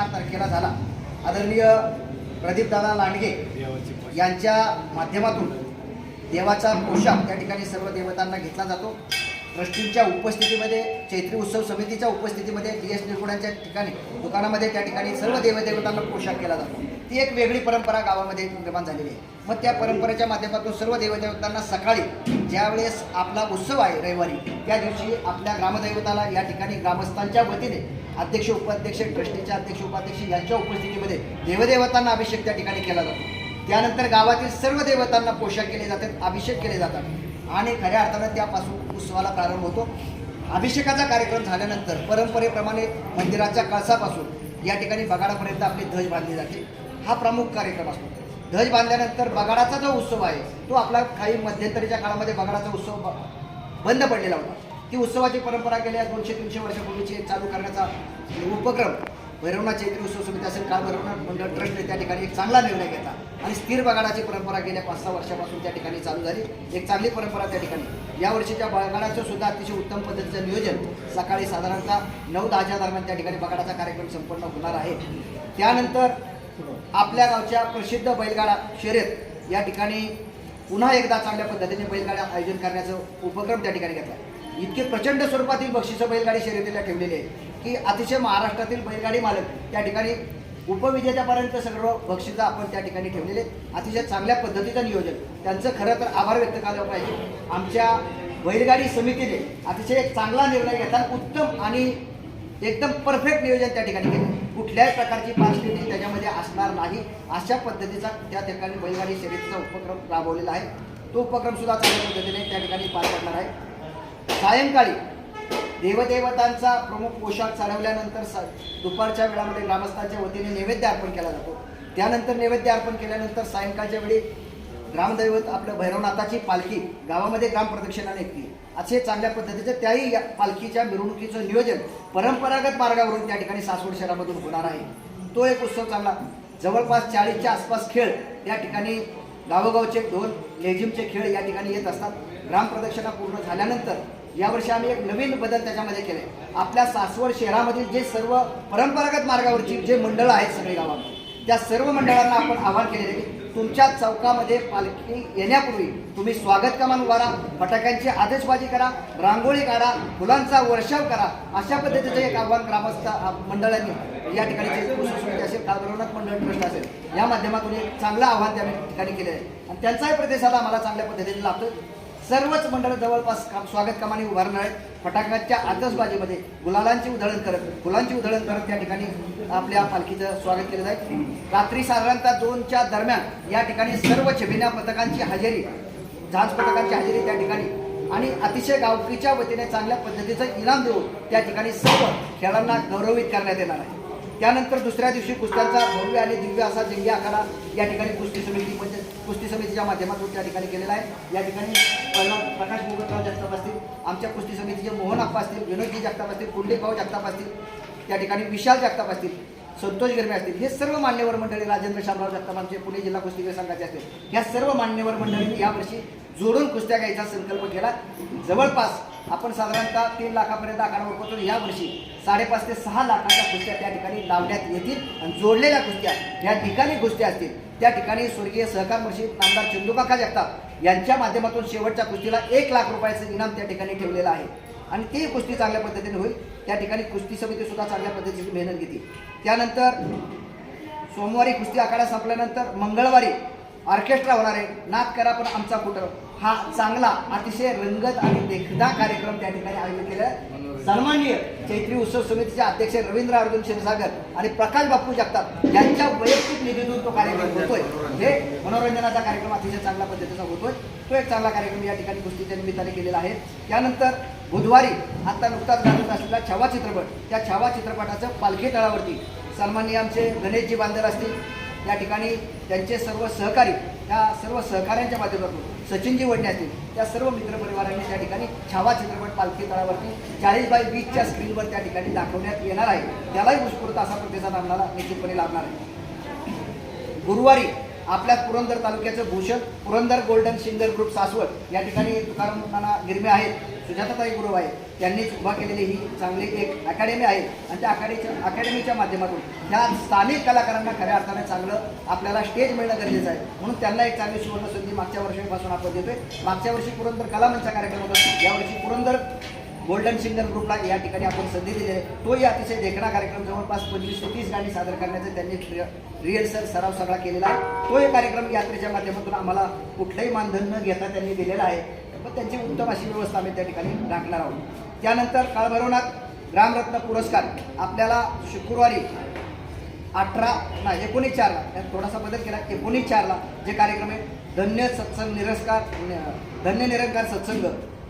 चार तारखेला झाला. आदरणीय प्रदीपदादा लांडगे यांच्या माध्यमातून देवाचा पोशाख त्या ठिकाणी सर्व देवतांना घेतला जातो. ट्रस्टींच्या उपस्थितीमध्ये चैत्री उत्सव समितीच्या उपस्थितीमध्ये डी एस निरगुणांच्या ठिकाणी दुकानामध्ये त्या ठिकाणी सर्व देवदेवतांना पोशाख केला जातो. ती एक वेगळी परंपरा गावामध्ये निर्माण झालेली आहे. मग त्या परंपरेच्या माध्यमातून सर्व देवदेवतांना सकाळी ज्यावेळेस आपला उत्सव आहे रविवारी त्या दिवशी आपल्या ग्रामदैवताला या ठिकाणी ग्रामस्थांच्या वतीने अध्यक्ष उपाध्यक्ष ट्रस्टीच्या अध्यक्ष उपाध्यक्ष यांच्या उपस्थितीमध्ये देवदेवतांना अभिषेक त्या ठिकाणी केला जातो. त्यानंतर गावातील सर्व देवतांना पोशाख केले जातात अभिषेक केले जातात आणि खऱ्या अर्थानं त्यापासून उत्सवाला प्रारंभ होतो. अभिषेकाचा कार्यक्रम झाल्यानंतर परंपरेप्रमाणे मंदिराच्या कळसापासून या ठिकाणी बगाडापर्यंत आपली ध्वज बांधली जाते. हा प्रमुख कार्यक्रम असतो. ध्वज बांधल्यानंतर बगाडाचा जो उत्सव आहे तो आपला काही मध्यंतरीच्या काळामध्ये बगाडाचा उत्सव बंद पडलेला होता. ती उत्सवाची परंपरा गेल्या दोनशे तीनशे वर्षापूर्वीची चालू करण्याचा उपक्रम भैरवनाथ चैत्री उत्सव समिती असेल काल भैरवनाथ मंडळ ट्रस्टने त्या ठिकाणी एक चांगला निर्णय घेतला. आणि स्थिर बगाडाची परंपरा गेल्या पाच सहा वर्षापासून त्या ठिकाणी चालू झाली. एक चांगली परंपरा त्या ठिकाणी. या वर्षीच्या बगाडाचं सुद्धा अतिशय उत्तम पद्धतीचं नियोजन सकाळी साधारणतः नऊ दहाच्या दरम्यान त्या ठिकाणी बगाडाचा कार्यक्रम संपन्न होणार आहे. त्यानंतर आपल्या गावच्या प्रसिद्ध बैलगाडा शर्यत या ठिकाणी पुन्हा एकदा चांगल्या पद्धतीने बैलगाड्या आयोजन करण्याचा उपक्रम त्या ठिकाणी घेतला. इतके प्रचंड स्वरूपातील बक्षिसं बैलगाडी शर्यतीला ठेवलेली आहे की अतिशय महाराष्ट्रातील बैलगाडी मालक त्या ठिकाणी उपविजेत्यापर्यंत सगळं बक्षिसं आपण त्या ठिकाणी ठेवलेले अतिशय चांगल्या पद्धतीचं नियोजन. त्यांचं खरं तर आभार व्यक्त करायला पाहिजे. आमच्या बैलगाडी समितीने अतिशय एक चांगला निर्णय घेताना उत्तम आणि एकदम परफेक्ट नियोजन त्या ठिकाणी केलं. कुठल्याही प्रकारची पार्श्वभूमी त्याच्यामध्ये असणार नाही अशा पद्धतीचा त्या ठिकाणी बैलगाडी शर्यतीचा उपक्रम राबवलेला आहे. तो उपक्रम सुद्धा चांगल्या पद्धतीने त्या ठिकाणी पार पडणार आहे. सायंकाळी देवदेवतांचा प्रमुख पोशाख चढवल्यानंतर स दुपारच्या वेळामध्ये ग्रामस्थांच्या वतीने नैवेद्य अर्पण केला जातो. त्यानंतर नैवेद्य अर्पण केल्यानंतर सायंकाळच्या वेळी ग्रामदैवत आपलं भैरवनाथाची पालखी गावामध्ये ग्रामप्रदक्षिणा निघते असे चांगल्या पद्धतीचं त्याही या पालखीच्या मिरवणुकीचं नियोजन परंपरागत मार्गावरून त्या ठिकाणी सासवड शहरामधून होणार आहे. तो एक उत्सव चांगला. जवळपास चाळीसच्या आसपास खेळ या ठिकाणी गावोगावचे ढोल लेझिमचे खेळ या ठिकाणी येत असतात. ग्रामप्रदक्षिणा पूर्ण झाल्यानंतर यावर्षी आम्ही एक नवीन बदल त्याच्यामध्ये केले आपल्या सासवड शहरामधील जे सर्व परंपरागत मार्गावरची जे मंडळं आहेत सगळे गावामध्ये त्या सर्व मंडळांना आपण आवाहन केलेले की तुमच्या चौकामध्ये पालखी येण्यापूर्वी तुम्ही स्वागत कमान उभारा फटाक्यांची आदेशबाजी करा रांगोळी काढा फुलांचा वर्षाव करा अशा पद्धतीचं एक आव्हान ग्रामस्थ मंडळांनी या ठिकाणी असेल कालभैरवनाथ मंडळ ट्रस्ट असेल या माध्यमातून एक चांगलं आव्हान त्या ठिकाणी केलेलं आहे. आणि त्यांचाही प्रतिसाद आम्हाला चांगल्या पद्धतीने लाभतो सर्वच मंडळ जवळपास काम स्वागत कामाने उभारणार आहेत. फटाक्याच्या आतषबाजीमध्ये गुलालांची उधळण करत फुलांची उधळण करत त्या ठिकाणी आपल्या पालखीचं स्वागत केलं जाईल. रात्री साधारणतः दोनच्या दरम्यान या ठिकाणी सर्व छबिन्या पथकांची हजेरी झांज पथकांची हजेरी त्या ठिकाणी. आणि अतिशय गावकीच्या वतीने चांगल्या पद्धतीचं इनाम देऊन त्या ठिकाणी सर्व खेळांना गौरवित करण्यात येणार आहे. त्यानंतर दुसऱ्या दिवशी कुस्त्यांचा भव्य आणि दिव्य असा जंगी आखाडा या ठिकाणी कुस्ती समिती म्हणजे कुस्ती समितीच्या माध्यमातून त्या ठिकाणी केलेला आहे. या ठिकाणी प्रकाश मुगतराव जगताप असतील आमच्या कुस्ती समितीचे मोहन आप्पा असतील विनोदजी जगताप असतील कुंडलिकभाऊ जगताप असतील त्या ठिकाणी विशाल जगताप असतील संतोष गर्मे असतील हे सर्व मान्यवर मंडळी राजेंद्र शामराव जगताप आमचे पुणे जिल्हा कुस्तीगीर संघाचे असतील. या सर्व मान्यवर मंडळींनी यावर्षी जोडून कुस्त्या घ्यायचा संकल्प केला. जवळपास आपण साधारणतः तीन लाखापर्यंत आकडा ओळखतो यावर्षी साडेपाच ते सहा लाखाच्या कुस्त्या त्या ठिकाणी लावण्यात येतील आणि जोडलेल्या कुस्त्या या ठिकाणी कुस्त्या असतील. त्या ठिकाणी स्वर्गीय सहकार मर्षीद आमदार चंदुकाका जगताप यांच्या माध्यमातून शेवटच्या कुस्तीला एक लाख रुपयाचं इनाम त्या ठिकाणी ठेवलेलं आहे. आणि ती कुस्ती चांगल्या पद्धतीने होईल. त्या ठिकाणी कुस्ती समिती सुद्धा चांगल्या पद्धतीची मेहनत घेतील. त्यानंतर सोमवारी कुस्ती आखाडा संपल्यानंतर मंगळवारी ऑर्केस्ट्रा होणार आहे. नाच करा पण आमचा कुठं? हा चांगला अतिशय रंगत आणि देखदा कार्यक्रम त्या ठिकाणी आयोजित केला आहे. सन्माननीय चैत्री उत्सव समितीचे अध्यक्ष रवींद्र अर्जुन क्षीरसागर आणि प्रकाश बापू जगताप यांच्या वैयक्तिक निधीतून तो कार्यक्रम होतोय. हे मनोरंजनाचा कार्यक्रम अतिशय चांगल्या पद्धतीचा होतोय. तो एक चांगला कार्यक्रम या ठिकाणी गोष्टीच्या निमित्ताने केलेला आहे. त्यानंतर बुधवारी आता नुकताच गाजत असलेला छावा चित्रपट त्या छावा चित्रपटाचं पालखी तळावरती सन्माननीय आमचे गणेशजी बांधर असतील. या ठिकाणी त्यांचे सर्व सहकारी त्या सर्व सहकाऱ्यांच्या माध्यमातून सचिनजी वडणे असतील त्या सर्व मित्रपरिवारांनी त्या ठिकाणी छावा चित्रपट पालखी तळावरती चाळीस बाय वीसच्या स्क्रीनवर त्या ठिकाणी दाखवण्यात येणार आहे. त्यालाही उत्स्फूर्त असा प्रतिसाद आम्हाला निश्चितपणे लाभणार आहे. गुरुवारी आपल्या पुरंदर तालुक्याचं Bhushan Purandar golden singer group Saswad या ठिकाणी तुकाराम गिरमे आहेत सुजाताताई गुरु आहे त्यांनीच उभा केलेली ही चांगली एक अकॅडमी आहे. आणि त्या अकॅडमीच्या अकॅडमीच्या माध्यमातून ह्या स्थानिक कलाकारांना खऱ्या अर्थाने चांगलं आपल्याला स्टेज मिळणं गरजेचं आहे. म्हणून त्यांना एक चांगली सुवर्णसंधी मागच्या वर्षीपासून आपण देतोय. मागच्या वर्षी पुरंदर कलामंचा कार्यक्रम होता. यावर्षी पुरंदर गोल्डन सिंगर ग्रुपला या ठिकाणी आपण संधी दिली आहे. तोही अतिशय देखणा कार्यक्रम. जवळपास पंचवीस ते तीस गाणी सादर करण्याचा त्यांनी रिहर्सल सराव सगळा केलेला आहे. तो एक कार्यक्रम यात्रेच्या माध्यमातून आम्हाला कुठलंही मानधन न घेता त्यांनी दिलेला आहे. मग त्यांची उत्तम अशी व्यवस्था आम्ही त्या ठिकाणी राखणार आहोत. त्यानंतर काळभैरवनाथ ग्रामरत्न पुरस्कार आपल्याला शुक्रवारी अठरा नाही एकोणीस चारला त्यात थोडासा बदल केला. एकोणीस चारला जे कार्यक्रम आहे धन्य सत्संग निरस्कार धन्य निरंकार सत्संग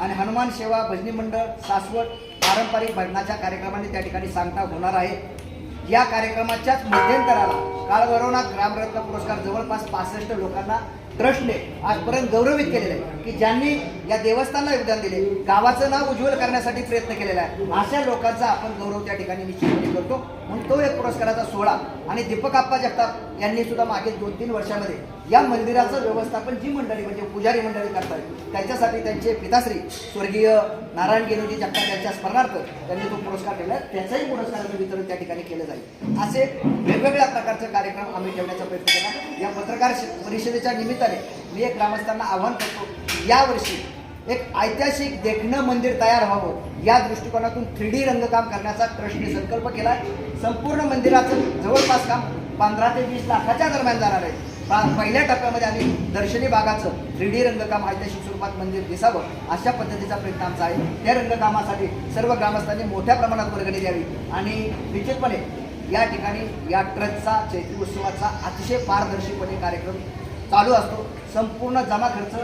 आणि हनुमान सेवा भजनी मंडळ सासवड पारंपरिक भजनाच्या कार्यक्रमाने त्या ठिकाणी सांगता होणार आहे. या कार्यक्रमाच्याच मध्यंतराला काळभैरवनाथ ग्रामरत्न पुरस्कार जवळपास पासष्ट लोकांना ट्रस्टने आजपर्यंत गौरवित केलेलं आहे की ज्यांनी या देवस्थानला योगदान दिले गावाचं नाव उज्ज्वल करण्यासाठी प्रयत्न केलेला आहे. अशा लोकांचा आपण गौरव त्या ठिकाणी निश्चितपणे करतो. म्हणून तो एक पुरस्काराचा सोहळा आणि दीपक आप्पा जगताप यांनी सुद्धा मागील दोन तीन वर्षामध्ये या मंदिराचं व्यवस्थापन जी मंडळी म्हणजे पुजारी मंडळी करतात त्याच्यासाठी त्यांचे पिताश्री स्वर्गीय नारायण गेलोजी जगताप यांच्या स्मरणार्थ त्यांनी तो पुरस्कार दिला आहे. त्याचाही पुरस्काराचं वितरण त्या ठिकाणी केलं जाईल. असे वेगवेगळ्या प्रकारचे कार्यक्रम आम्ही ठेवण्याचा प्रयत्न केला या पत्रकार परिषदेच्या निमित्त निमित्ताने मी एक ग्रामस्थांना आव्हान करतो यावर्षी एक ऐतिहासिक देखणं मंदिर तयार व्हावं. या दृष्टिकोनातून थ्री डी रंगकाम करण्याचा ट्रस्टने संकल्प केला. आहे संपूर्ण मंदिराचं जवळपास काम पंधरा ते वीस लाखाच्या दरम्यान जाणार आहे. पहिल्या टप्प्यामध्ये आम्ही दर्शनी भागाचं थ्री डी रंगकाम ऐतिहासिक स्वरूपात मंदिर दिसावं अशा पद्धतीचा प्रयत्न आमचा आहे. त्या रंगकामासाठी सर्व ग्रामस्थांनी मोठ्या प्रमाणात वर्गणी द्यावी. आणि निश्चितपणे या ठिकाणी या ट्रस्टचा चैत्री उत्सवाचा अतिशय पारदर्शीपणे कार्यक्रम चालू असतो. संपूर्ण जमा खर्च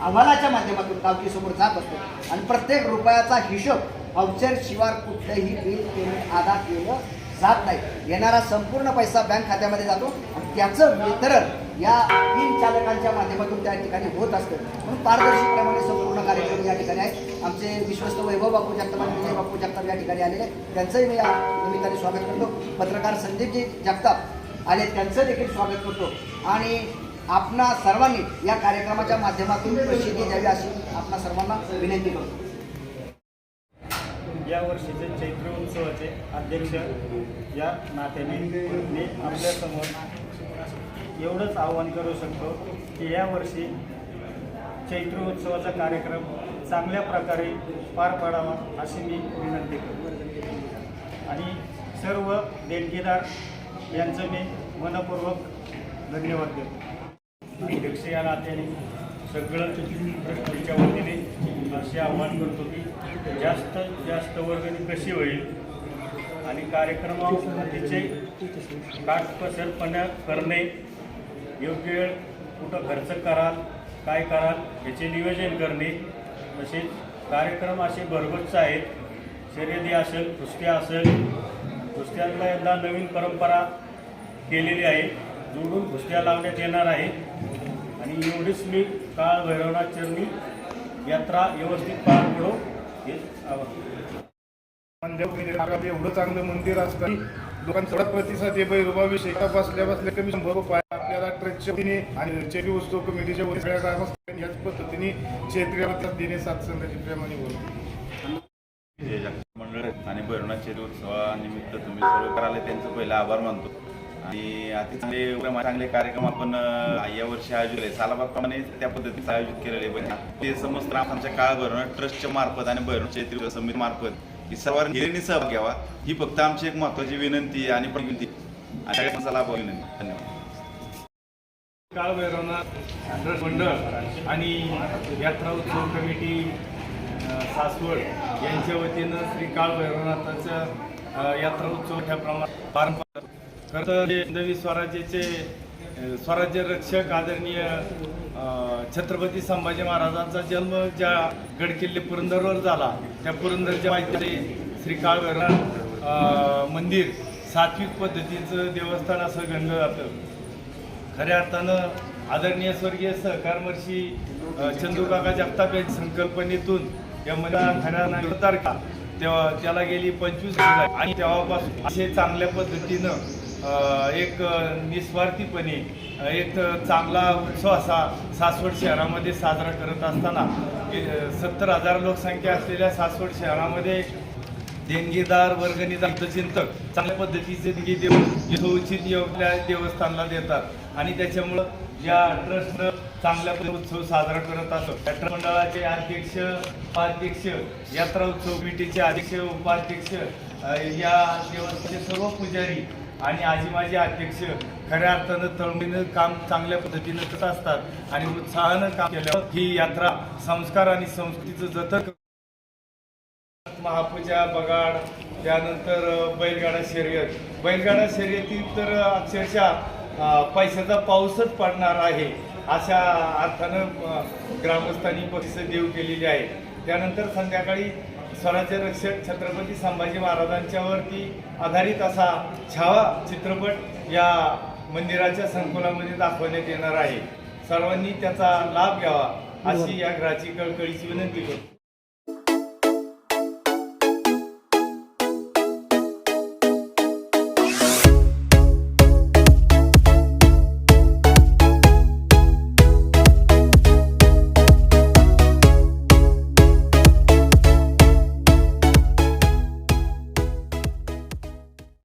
अहवालाच्या माध्यमातून गावकीसमोर जात असतो. आणि प्रत्येक रुपयाचा हिशोब अवचर शिवार कुठलंही बिल पेमेंट अदा केलं जात नाही. येणारा संपूर्ण पैसा बँक खात्यामध्ये जातो आणि त्याचं वितरण या तीन चालकांच्या माध्यमातून त्या ठिकाणी होत असतं. म्हणून पारदर्शकतेमध्ये संपूर्ण कार्यक्रम या ठिकाणी आहे. आमचे विश्वस्त वैभव बापू जगताप आणि विजय बापू जगताप या ठिकाणी आलेले त्यांचंही मी या निमित्ताने स्वागत करतो. पत्रकार संदीपजी जगताप आले त्यांचं देखील स्वागत करतो. आणि आपणा सर्वांनी या कार्यक्रमाच्या माध्यमातून प्रसिद्धी द्यावी अशी आपणा सर्वांना विनंती करतो. या वर्षीचे चैत्र उत्सवाचे अध्यक्ष या नात्याने मी आपल्यासमोर एवढंच आवाहन करू शकतो की या वर्षी चैत्र उत्सवाचा कार्यक्रम चांगल्या प्रकारे पार पाडावा अशी मी विनंती करतो. आणि सर्व देणगीदार यांचं मी मनपूर्वक धन्यवाद देतो. अध्यक्ष या नात्याने सगळं ट्रस्टीच्या वतीने असे आव्हान करतो की जास्त जास्त वर्गणी कशी होईल? आणि कार्यक्रमावर काटपसरपणा करणे योग्य वेळ कुठं खर्च कराल काय कराल याचे नियोजन करणे तसेच कार्यक्रम असे भरगच्च आहेत. शर्यती असेल कुस्त्या असेल कुस्त्यांना यंदा नवीन परंपरा केलेली आहे. जोडून कुस्त्या लावण्यात येणार आहे. आणि एवढीच मी काळ भैरवनाथ चरणी यात्रा व्यवस्थित पार पडो एवढं चांगलं मंदिर असतं लोकांचा प्रतिसाद आहे भैरवाविषयी शेता बसल्या बसल्या कमी शंभर रुपये आपल्याला ट्रेकच्या वतीने आणि चेरी उत्सव कमिटीच्या वतीने याच पद्धतीने क्षेत्रीय देणे सात संघाची प्रेमाने बोलतो मंडळ आणि भैरवनाथ उत्सवानिमित्त तुम्ही सर्व कराले त्यांचं पहिला आभार मानतो. आणि अति चांगले उपक्रम, चांगले कार्यक्रम आपण या वर्षी आयोजित केले. सालाबादप्रमाणे त्या पद्धतीने आयोजित केलेले पण ते समस्त आमच्या काळ भैरवनाथ ट्रस्टच्या मार्फत आणि भरून चैत्री समिती मार्फत ही सर्वांनी गेलेली सहभाग घ्यावा. ही फक्त आमची एक महत्वाची विनंती आणि पण विनंती आणि सगळ्या विनंती. धन्यवाद. काळ भैरवनाथ ट्रस्ट मंडळ आणि यात्रा उत्सव कमिटी सासवड यांच्या वतीनं श्री काळ यात्रा उत्सव ह्या प्रमाणात पारंपरिक खरं तर हे हिंदवी स्वराज्याचे स्वराज्य रक्षक आदरणीय छत्रपती संभाजी महाराजांचा जन्म ज्या गडकिल्ले पुरंदरवर झाला त्या पुरंदरच्या माहिती श्री काळ मंदिर सात्विक पद्धतीचं देवस्थान असं गणलं जातं. खऱ्या अर्थानं आदरणीय स्वर्गीय सहकारमर्षी चंदूकाका जगताप यांच्या संकल्पनेतून या मला खऱ्या तारखा तेव्हा त्याला गेली पंचवीस आणि तेव्हापासून असे चांगल्या पद्धतीनं एक निस्वार्थीपणे एक चांगला उत्सव असा सासवड शहरामध्ये साजरा करत असताना सत्तर हजार लोकसंख्या असलेल्या सासवड शहरामध्ये देणगीदार वर्गणीदार हितचिंतक चांगल्या पद्धतीचे देणगी देऊन यथोचित योग्य देवस्थानला देतात. आणि त्याच्यामुळं या ट्रस्टनं चांगल्या उत्सव साजरा करत असतो. या ट्रस्ट मंडळाचे अध्यक्ष उपाध्यक्ष यात्रा उत्सव कमिटीचे अध्यक्ष उपाध्यक्ष या देवस्थानचे सर्व पुजारी आणि आजी माझी अध्यक्ष खऱ्या अर्थानं तळमळीनं काम चांगल्या पद्धतीनं करत असतात आणि उत्साहानं काम केल्यावर ही यात्रा संस्कार आणि संस्कृतीचं जतन महापूजा बगाड त्यानंतर बैलगाडा शर्यत. बैलगाडा शर्यतीत तर अक्षरशः पैशाचा पाऊसच पडणार आहे अशा अर्थानं ग्रामस्थांनी बक्षीस देऊ केलेली आहे त्यानंतर संध्याकाळी स्वराज्य रक्षक छत्रपती संभाजी महाराजांच्यावरती आधारित असा छावा चित्रपट या मंदिराच्या संकुलामध्ये दाखवण्यात येणार आहे. सर्वांनी त्याचा लाभ घ्यावा अशी या घराची कळकळीची विनंती करतो.